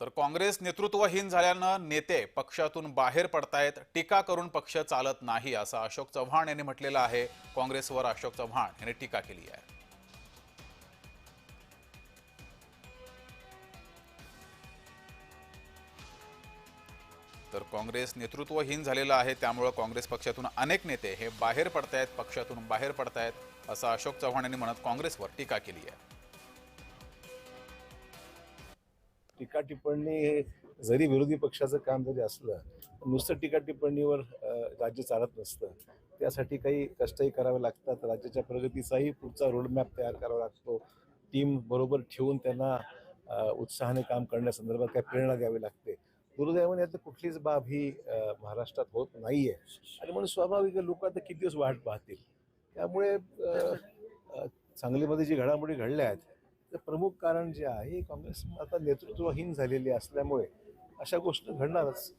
तर काँग्रेस नेतृत्वहीन झाल्यानं नेते पक्षातून बाहेर पडतायत टीका करून पक्ष चालत नाही असं अशोक चव्हाण यांनी म्हटलेलं आहे. काँग्रेसवर अशोक चव्हाण यांनी टीका केली आहे. तर काँग्रेस नेतृत्वहीन झालेलं आहे त्यामुळं काँग्रेस पक्षातून अनेक नेते हे बाहेर पडतायत पक्षातून बाहेर पडतायत असं अशोक चव्हाण यांनी म्हणत काँग्रेसवर टीका केली आहे. टीका टिप्पणी हे जरी विरोधी पक्षाचं काम जरी असलं नुसतं टीका टिप्पणीवर राज्य चालत नसतं. त्यासाठी काही कष्टही करावे लागतात. राज्याच्या प्रगतीचाही पुढचा रोडमॅप तयार करावा लागतो. टीम बरोबर ठेवून त्यांना उत्साहाने काम करण्यासंदर्भात काही प्रेरणा द्यावी लागते. दुर्दैवाने आता कुठलीच बाब ही महाराष्ट्रात होत नाही आहे आणि म्हणून स्वाभाविक लोक आता किती दिवस वाट पाहतील. त्यामुळे सांगलीमध्ये जी घडामोडी घडल्या आहेत तर प्रमुख कारण जे आहे काँग्रेस आता नेतृत्वहीन झालेली असल्यामुळे अशा गोष्टी घडणारच.